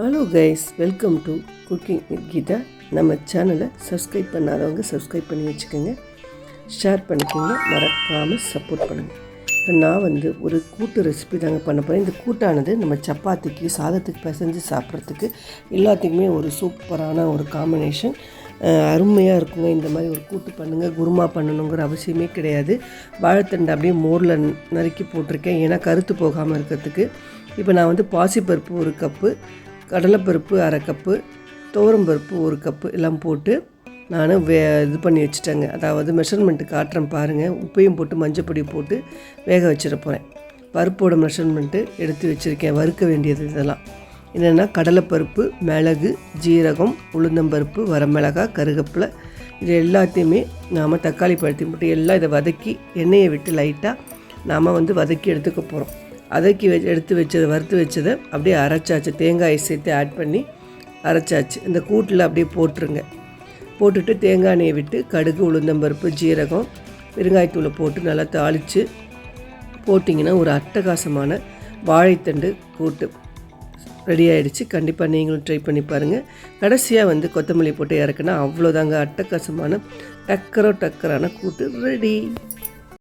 Hello guys welcome to cooking with Geetha நம்ம சேனலை subscribe பண்ணாதவங்க சப்ஸ்கிரைப் பண்ணி வச்சுக்கோங்க. ஷேர் பண்ணிக்கோங்க. மறக்காமல் சப்போர்ட் பண்ணுங்கள் இப்போ நான் வந்து ஒரு கூட்டு ரெசிபி தாங்க பண்ண போகிறேன் இந்த கூட்டானது நம்ம சப்பாத்திக்கு சாதத்துக்கு பிசைஞ்சு சாப்பிட்றதுக்கு எல்லாத்துக்குமே ஒரு சூப்பரான ஒரு காம்பினேஷன் அருமையாக இருக்குங்க. இந்த மாதிரி ஒரு கூட்டு பண்ணுங்கள் குருமா பண்ணணுங்கிற அவசியமே கிடையாது. வாழைத்தண்டை அப்படியே மோரில் நறுக்கி போட்டிருக்கேன். ஏன்னா கருத்து போகாமல் இருக்கிறதுக்கு. இப்போ நான் வந்து பாசிப்பருப்பு ஒரு கப்பு கடலைப்பருப்பு அரை கப்பு துவரம்பருப்பு ஒரு கப்பு எல்லாம் போட்டு நான் வே இது பண்ணி வச்சுட்டேங்க. அதாவது மெஷர்மெண்ட்டு காட்டுறேன் பாருங்கள் உப்பையும் போட்டு மஞ்சப்பொடி போட்டு வேக வச்சிட போகிறேன் பருப்போட மெஷர்மெண்ட்டு எடுத்து வச்சுருக்கேன். வறுக்க வேண்டியது இதெல்லாம். என்னென்னா கடலைப்பருப்பு மிளகு ஜீரகம் உளுந்தம்பருப்பு வரமிளகாய் கருகப்பிலை இது எல்லாத்தையுமே நாம் தக்காளி பழத்தையும் போட்டு எல்லாம் இதை வதக்கி எண்ணெயை விட்டு லைட்டாக நாம் வந்து வதக்கி எடுத்துக்க போகிறோம் அதக்கி வச்சு எடுத்து வச்சதை வறுத்து வச்சதை அப்படியே அரைச்சாச்சு. தேங்காய் சேர்த்து ஆட் பண்ணி அரைச்சாச்சு. இந்த கூட்டில் அப்படியே போட்டுருங்க. போட்டுட்டு தேங்காய் எண்ணெயை விட்டு கடுகு உளுந்தம்பருப்பு ஜீரகம் பெருங்காயத்தூளை போட்டு நல்லா தாளித்து போட்டிங்கன்னா ஒரு அட்டகாசமான வாழைத்தண்டு கூட்டு ரெடி ஆகிடுச்சு கண்டிப்பாக நீங்களும் ட்ரை பண்ணி பாருங்கள் கடைசியாக வந்து கொத்தமல்லி போட்டு இறக்குனா அவ்வளோதாங்க அட்டகாசமான டக்கரோ டக்கரான கூட்டு ரெடி